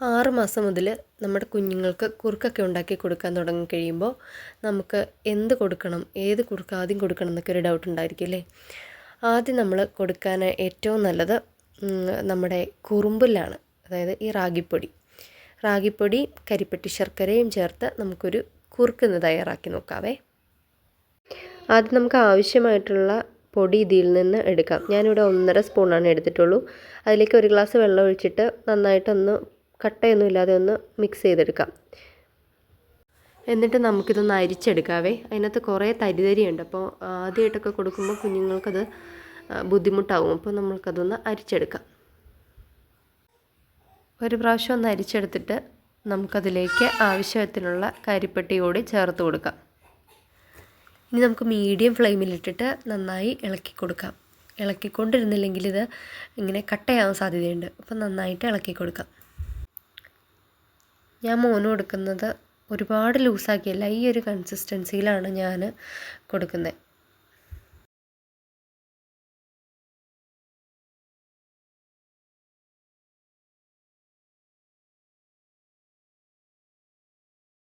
ആറ് മാസം മുതൽ നമ്മുടെ കുഞ്ഞുങ്ങൾക്ക് കുറുക്കൊക്കെ ഉണ്ടാക്കി കൊടുക്കാൻ തുടങ്ങി കഴിയുമ്പോൾ നമുക്ക് എന്ത് കൊടുക്കണം ഏത് കുറുക്ക് ആദ്യം കൊടുക്കണം എന്നൊക്കെ ഒരു ഡൗട്ട് ഉണ്ടായിരിക്കും അല്ലേ? ആദ്യം നമ്മൾ കൊടുക്കാൻ ഏറ്റവും നല്ലത് നമ്മുടെ കുറുമ്പിലാണ് അതായത് ഈ റാഗിപ്പൊടി. റാഗിപ്പൊടി കരിപ്പെട്ടി ശർക്കരയും ചേർത്ത് നമുക്കൊരു കുറുക്ക് തയ്യാറാക്കി നോക്കാവേ. ആദ്യം നമുക്ക് ആവശ്യമായിട്ടുള്ള പൊടി ഇതിൽ നിന്ന് എടുക്കാം. ഞാനിവിടെ ഒന്നര സ്പൂണാണ് എടുത്തിട്ടുള്ളൂ. അതിലേക്ക് ഒരു ഗ്ലാസ് വെള്ളം ഒഴിച്ചിട്ട് നന്നായിട്ടൊന്ന് കട്ടയൊന്നും ഇല്ലാതെ ഒന്ന് മിക്സ് ചെയ്തെടുക്കാം. എന്നിട്ട് നമുക്കിതൊന്ന് അരിച്ചെടുക്കാവേ. അതിനകത്ത് കുറേ തരിതരിയുണ്ട്. അപ്പോൾ ആദ്യമായിട്ടൊക്കെ കൊടുക്കുമ്പോൾ കുഞ്ഞുങ്ങൾക്കത് ബുദ്ധിമുട്ടാവും. അപ്പോൾ നമ്മൾക്കതൊന്ന് അരിച്ചെടുക്കാം. ഒരു പ്രാവശ്യം ഒന്ന് അരിച്ചെടുത്തിട്ട് നമുക്കതിലേക്ക് ആവശ്യത്തിനുള്ള കരിപ്പെട്ടി കൂടി ചേർത്ത് കൊടുക്കാം. ഇനി നമുക്ക് മീഡിയം ഫ്ലെയിമിലിട്ടിട്ട് നന്നായി ഇളക്കി കൊടുക്കാം. ഇളക്കിക്കൊണ്ടിരുന്നില്ലെങ്കിൽ ഇത് ഇങ്ങനെ കട്ടയാവാൻ സാധ്യതയുണ്ട്. അപ്പോൾ നന്നായിട്ട് ഇളക്കി കൊടുക്കാം. ഞാൻ മോന് കൊടുക്കുന്നത് ഒരുപാട് ലൂസാക്കിയല്ല ഈ ഒരു കൺസിസ്റ്റൻസിയിലാണ് ഞാൻ കൊടുക്കുന്നത്.